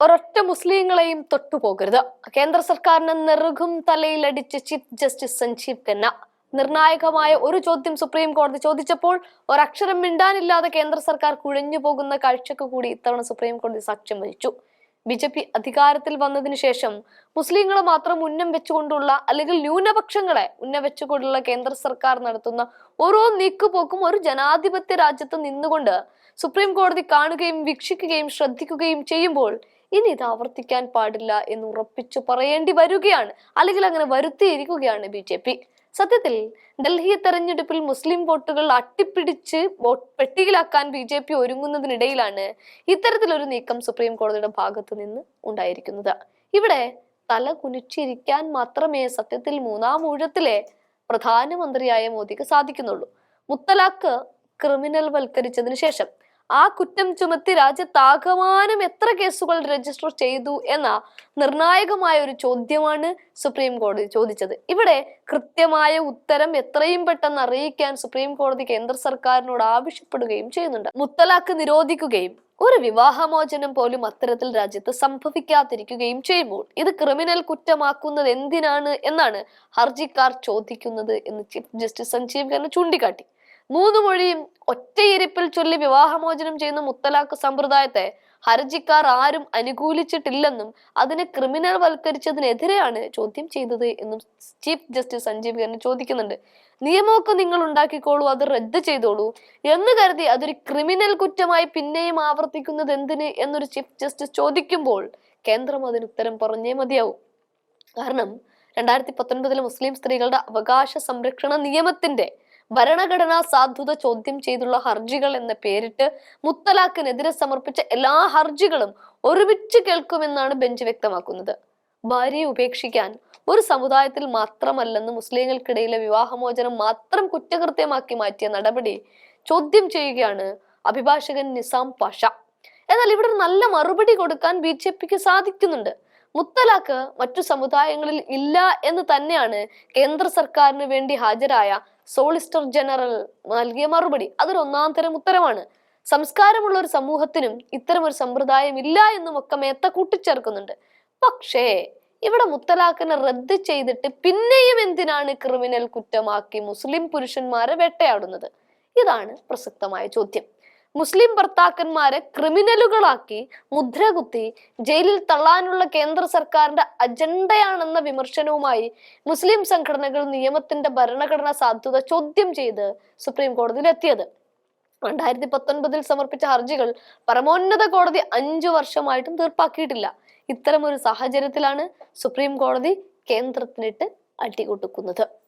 ഒരൊറ്റ മുസ്ലിങ്ങളെയും തൊട്ടുപോകരുത് കേന്ദ്ര സർക്കാരിന് നെറുകും തലയിലടിച്ച് ചീഫ് ജസ്റ്റിസ് സഞ്ജീവ് ഖന്ന നിർണായകമായ ഒരു ചോദ്യം സുപ്രീം കോടതി ചോദിച്ചപ്പോൾ ഒരക്ഷരം മിണ്ടാനില്ലാതെ കേന്ദ്ര സർക്കാർ കുഴഞ്ഞു പോകുന്ന കാഴ്ചക്ക് കൂടി ഇത്തവണ സുപ്രീം കോടതി സാക്ഷ്യം വഹിച്ചു. ബി ജെ പി അധികാരത്തിൽ വന്നതിന് ശേഷം മുസ്ലിങ്ങളെ മാത്രം ഉന്നം വെച്ചുകൊണ്ടുള്ള അല്ലെങ്കിൽ ന്യൂനപക്ഷങ്ങളെ ഉന്നം വെച്ചുകൊണ്ടുള്ള കേന്ദ്ര സർക്കാർ നടത്തുന്ന ഓരോ നീക്കുപോക്കും ഒരു ജനാധിപത്യ രാജ്യത്ത് നിന്നുകൊണ്ട് സുപ്രീം കോടതി കാണുകയും വീക്ഷിക്കുകയും ശ്രദ്ധിക്കുകയും ചെയ്യുമ്പോൾ ഇനി ഇത് ആവർത്തിക്കാൻ പാടില്ല എന്ന് ഉറപ്പിച്ചു പറയേണ്ടി വരികയാണ്. അല്ലെങ്കിൽ അങ്ങനെ വരുത്തിയിരിക്കുകയാണ് ബി ജെ പി. സത്യത്തിൽ ഡൽഹി തെരഞ്ഞെടുപ്പിൽ മുസ്ലിം വോട്ടുകൾ അട്ടിപ്പിടിച്ച് പെട്ടിയിലാക്കാൻ ബി ജെ പി ഒരുങ്ങുന്നതിനിടയിലാണ് ഇത്തരത്തിലൊരു നീക്കം സുപ്രീം കോടതിയുടെ ഭാഗത്തു നിന്ന് ഉണ്ടായിരിക്കുന്നത്. ഇവിടെ തല കുനിച്ചിരിക്കാൻ മാത്രമേ സത്യത്തിൽ മൂന്നാം ഊഴത്തിലെ പ്രധാനമന്ത്രിയായ മോദിക്ക് സാധിക്കുന്നുള്ളൂ. മുത്തലാഖ് ക്രിമിനൽ വൽക്കരിച്ചതിന് ശേഷം ആ കുറ്റം ചുമത്തി രാജ്യത്താകമാനം എത്ര കേസുകൾ രജിസ്റ്റർ ചെയ്തു എന്ന നിർണായകമായ ഒരു ചോദ്യമാണ് സുപ്രീം കോടതി ചോദിച്ചത്. ഇവിടെ കൃത്യമായ ഉത്തരം എത്രയും പെട്ടെന്ന് അറിയിക്കാൻ സുപ്രീം കോടതി കേന്ദ്ര സർക്കാരിനോട് ആവശ്യപ്പെടുകയും ചെയ്യുന്നുണ്ട്. മുത്തലാഖ് നിരോധിക്കുകയും ഒരു വിവാഹമോചനം പോലും അത്തരത്തിൽ രാജ്യത്ത് സംഭവിക്കാതിരിക്കുകയും ചെയ്യുമ്പോൾ ഇത് ക്രിമിനൽ കുറ്റമാക്കുന്നത് എന്തിനാണ് എന്നാണ് ഹർജിക്കാർ ചോദിക്കുന്നത് എന്ന് ചീഫ് ജസ്റ്റിസ് സഞ്ജീവ് ഖന്ന ചൂണ്ടിക്കാട്ടി. മൂന്ന് മൊഴിയും ഒറ്റയിരിപ്പിൽ ചൊല്ലി വിവാഹമോചനം ചെയ്യുന്ന മുത്തലാഖ് സമ്പ്രദായത്തെ ഹർജിക്കാർ ആരും അനുകൂലിച്ചിട്ടില്ലെന്നും അതിനെ ക്രിമിനൽ വൽക്കരിച്ചതിനെതിരെയാണ് ചോദ്യം ചെയ്തത് എന്നും ചീഫ് ജസ്റ്റിസ് സഞ്ജീവ് ഖന്ന ചോദിക്കുന്നുണ്ട്. നിയമമൊക്കെ നിങ്ങൾ ഉണ്ടാക്കിക്കോളൂ അത് റദ്ദ് ചെയ്തോളൂ എന്ന് കരുതി അതൊരു ക്രിമിനൽ കുറ്റമായി പിന്നെയും ആവർത്തിക്കുന്നത് എന്തിന് എന്നൊരു ചീഫ് ജസ്റ്റിസ് ചോദിക്കുമ്പോൾ കേന്ദ്രം അതിന് ഉത്തരം പറഞ്ഞേ മതിയാവും. കാരണം രണ്ടായിരത്തി പത്തൊൻപതിലെ മുസ്ലിം സ്ത്രീകളുടെ അവകാശ സംരക്ഷണ നിയമത്തിന്റെ ഭരണഘടനാ സാധുത ചോദ്യം ചെയ്തുള്ള ഹർജികൾ എന്ന പേരിട്ട് മുത്തലാഖിനെതിരെ സമർപ്പിച്ച എല്ലാ ഹർജികളും ഒരുമിച്ച് കേൾക്കുമെന്നാണ് ബെഞ്ച് വ്യക്തമാക്കുന്നത്. ഭാര്യയെ ഉപേക്ഷിക്കാൻ ഒരു സമുദായത്തിൽ മാത്രമല്ലെന്ന് മുസ്ലിങ്ങൾക്കിടയിലെ വിവാഹമോചനം മാത്രം കുറ്റകൃത്യമാക്കി മാറ്റിയ നടപടി ചോദ്യം ചെയ്യുകയാണ് അഭിഭാഷകൻ നിസാം പാഷ. എന്നാൽ ഇവിടെ നല്ല മറുപടി കൊടുക്കാൻ ബി ജെ പിക്ക് സാധിക്കുന്നുണ്ട്. മുത്തലാഖ് മറ്റു സമുദായങ്ങളിൽ ഇല്ല എന്ന് തന്നെയാണ് കേന്ദ്ര സർക്കാരിന് വേണ്ടി ഹാജരായ സോളിസിറ്റർ ജനറൽ നൽകിയ മറുപടി. അതൊരു ഒന്നാം തരം ഉത്തരമാണ്. സംസ്കാരമുള്ള ഒരു സമൂഹത്തിനും ഇത്തരം ഒരു സമ്പ്രദായം ഇല്ല എന്നും ഒക്കെ മേത്ത കൂട്ടിച്ചേർക്കുന്നുണ്ട്. പക്ഷേ ഇവിടെ മുത്തലാഖിനെ റദ്ദ് ചെയ്തിട്ട് പിന്നെയും എന്തിനാണ് ക്രിമിനൽ കുറ്റമാക്കി മുസ്ലിം പുരുഷന്മാരെ വേട്ടയാടുന്നത്? ഇതാണ് പ്രസക്തമായ ചോദ്യം. മുസ്ലിം ഭർത്താക്കന്മാരെ ക്രിമിനലുകളാക്കി മുദ്രകുത്തി ജയിലിൽ തള്ളാനുള്ള കേന്ദ്ര സർക്കാരിന്റെ അജണ്ടയാണെന്ന വിമർശനവുമായി മുസ്ലിം സംഘടനകൾ നിയമത്തിന്റെ ഭരണഘടനാ സാധുത ചോദ്യം ചെയ്ത് സുപ്രീം കോടതിയിൽ എത്തിയത് രണ്ടായിരത്തി പത്തൊൻപതിൽ സമർപ്പിച്ച ഹർജികൾ പരമോന്നത കോടതി അഞ്ചു വർഷമായിട്ടും തീർപ്പാക്കിയിട്ടില്ല. ഇത്തരമൊരു സാഹചര്യത്തിലാണ് സുപ്രീം കോടതി കേന്ദ്രത്തിനിട്ട് അടികൊടുക്കുന്നത്.